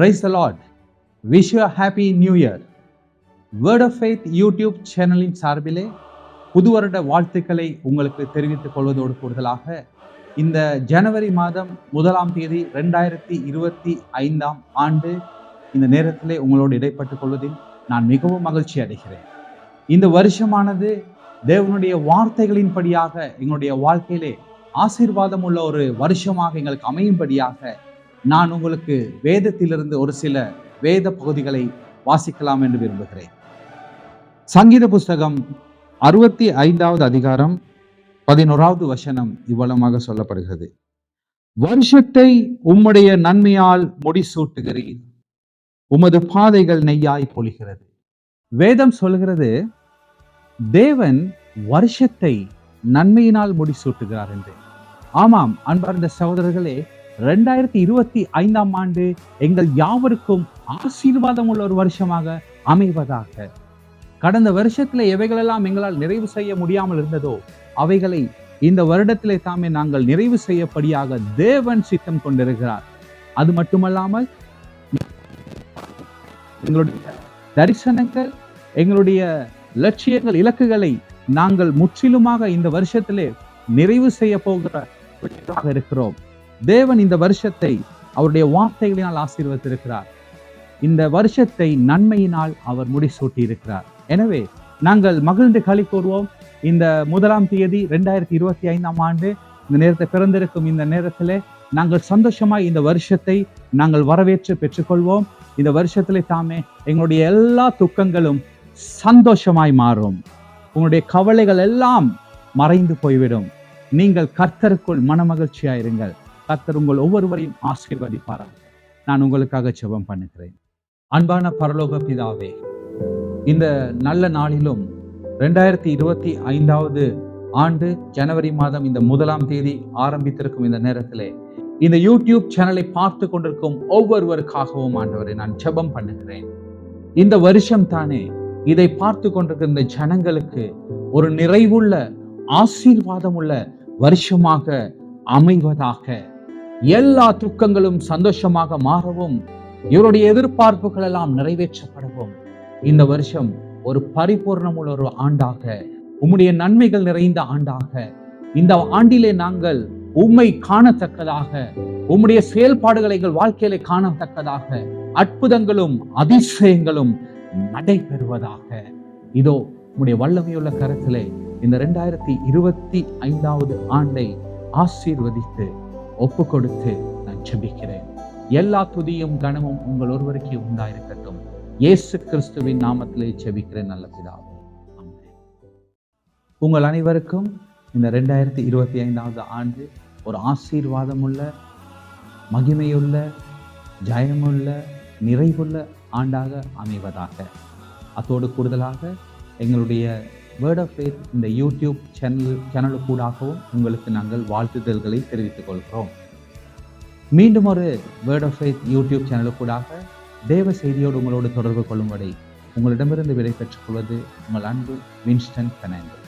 Praise Lord wish you happy new year word of faith YouTube சேனலின் சார்பிலே புது வருட வாழ்த்துக்களை உங்களுக்கு தெரிவித்துக் கொள்வதோடு கூடுதலாக இந்த ஜனவரி மாதம் முதலாம் தேதி ரெண்டாயிரத்தி இருபத்தி ஐந்தாம் ஆண்டு இந்த நேரத்திலே உங்களோடு இடைப்பட்டுக் கொள்வதில் நான் மிகவும் மகிழ்ச்சி அடைகிறேன். இந்த வருஷமானது தேவனுடைய வார்த்தைகளின்படியாக எங்களுடைய வாழ்க்கையிலே ஆசீர்வாதம் உள்ள ஒரு வருஷமாக எங்களுக்கு அமையும்படியாக நான் உங்களுக்கு வேதத்திலிருந்து ஒரு சில வேத பகுதிகளை வாசிக்கலாம் என்று விரும்புகிறேன். சங்கீத புஸ்தகம் அறுபத்தி ஐந்தாவது அதிகாரம் பதினோராவது வசனம் இவ்வளமாக சொல்லப்படுகிறது. வருஷத்தை உம்முடைய நன்மையால் முடிசூட்டுகிறீர். உமது பாதைகள் நெய்யாய் பொழிகிறது. வேதம் சொல்கிறது தேவன் வருஷத்தை நன்மையினால் முடிசூட்டுகிறார் என்று. ஆமாம் அன்பார்ந்த சகோதரர்களே ரெண்டாயிரத்தி இருபத்தி ஐந்தாம் ஆண்டு எங்கள் யாவருக்கும் ஆசீர்வாதம் உள்ள ஒரு வருஷமாக அமைவதாக. கடந்த வருஷத்துல எவைகளெல்லாம் எங்களால் நிறைவு செய்ய முடியாமல் இருந்ததோ அவைகளை இந்த வருடத்திலே தாமே நாங்கள் நிறைவு செய்யப்படியாக தேவன் சித்தம் கொண்டிருக்கிறார். அது மட்டுமல்லாமல் எங்களுடைய தரிசனங்கள் எங்களுடைய லட்சியங்கள் இலக்குகளை நாங்கள் முற்றிலுமாக இந்த வருஷத்திலே நிறைவு செய்ய போகிற இருக்கிறோம். தேவன் இந்த வருஷத்தை அவருடைய வார்த்தைகளினால் ஆசீர்வதித்திருக்கிறார். இந்த வருஷத்தை நன்மையினால் அவர் முடிசூட்டி இருக்கிறார் எனவே நாங்கள் மகிழ்ந்து களி கூறுவோம் இந்த முதலாம் தேதி ரெண்டாயிரத்தி இருபத்தி ஐந்தாம் ஆண்டு இந்த நேரத்தை பிறந்திருக்கும் இந்த நேரத்திலே நாங்கள் சந்தோஷமாய் இந்த வருஷத்தை நாங்கள் வரவேற்று பெற்றுக்கொள்வோம். இந்த வருஷத்திலே தாமே எங்களுடைய எல்லா துக்கங்களும் சந்தோஷமாய் மாறும். உங்களுடைய கவலைகள் எல்லாம் மறைந்து போய்விடும். நீங்கள் கர்த்தருக்குள் மனமகிழ்ச்சியாயிருங்கள். கத்தர் உங்கள் ஒவ்வொருவரையும் ஆசீர்வதிப்பாராம் நான் உங்களுக்காக செபம் பண்ணுகிறேன். அன்பான பரலோக பிதாவே இந்த நல்ல நாளிலும் ரெண்டாயிரத்தி இருபத்தி ஐந்தாவது ஆண்டு ஜனவரி மாதம் இந்த முதலாம் தேதி ஆரம்பித்திருக்கும் இந்த நேரத்திலே இந்த யூடியூப் சேனலை பார்த்து கொண்டிருக்கும் ஒவ்வொருவருக்காகவும் ஆண்டவரை நான் ஜெபம் பண்ணுகிறேன். இந்த வருஷம் தானே இதை பார்த்து கொண்டிருக்கிற இந்த ஜனங்களுக்கு ஒரு நிறைவுள்ள ஆசீர்வாதம் உள்ள வருஷமாக அமைவதாக எல்லா துக்கங்களும் சந்தோஷமாக மாறவும் இவருடைய எதிர்பார்ப்புகள் எல்லாம் நிறைவேற்றப்படவும். இந்த வருஷம் ஒரு பரிபூர்ணமுள்ள ஒரு ஆண்டாக உம்முடைய நன்மைகள் நிறைந்த ஆண்டாக இந்த ஆண்டிலே நாங்கள் உம்மை காணத்தக்கதாக உம்முடைய செயல்பாடுகளை எங்கள் வாழ்க்கையில காணத்தக்கதாக அற்புதங்களும் அதிசயங்களும் நடைபெறுவதாக. இதோ உம்முடைய வல்லமையுள்ள கரத்திலே இந்த ரெண்டாயிரத்தி இருபத்தி ஐந்தாவது ஆண்டை ஆசீர்வதித்து ஒப்பு கொடுத்து நான் ஜெபிக்கிறேன். எல்லா துதியும் கனமும் உங்கள் ஒருவருக்கே உண்டாயிருக்கட்டும். இயேசு கிறிஸ்துவின் நாமத்திலே ஜெபிக்கிறேன் நல்ல பிதாவே. உங்கள் அனைவருக்கும் இந்த ரெண்டாயிரத்தி இருபத்தி ஐந்தாவது ஆண்டு ஒரு ஆசீர்வாதமுள்ள மகிமையுள்ள ஜெயமுள்ள நிறைவுள்ள ஆண்டாக அமைவதாக. அத்தோடு கூடுதலாக எங்களுடைய வேர்ட் ஆஃப் ஃபேத் இந்த யூடியூப் சேனல் சேனலுக்கூடாகவும் உங்களுக்கு நாங்கள் வாழ்த்துதல்களை தெரிவித்துக் கொள்கிறோம். மீண்டும் ஒரு வேர்ட் ஆஃப் ஃபேத் யூடியூப் சேனலுக்கூடாக தேவ செய்தியோடு உங்களோடு தொடர்பு கொள்ளும்படி உங்களிடமிருந்து விடை பெற்றுக் கொள்வது உங்கள் அன்பு வின்ஸ்டன் பெனாண்டோ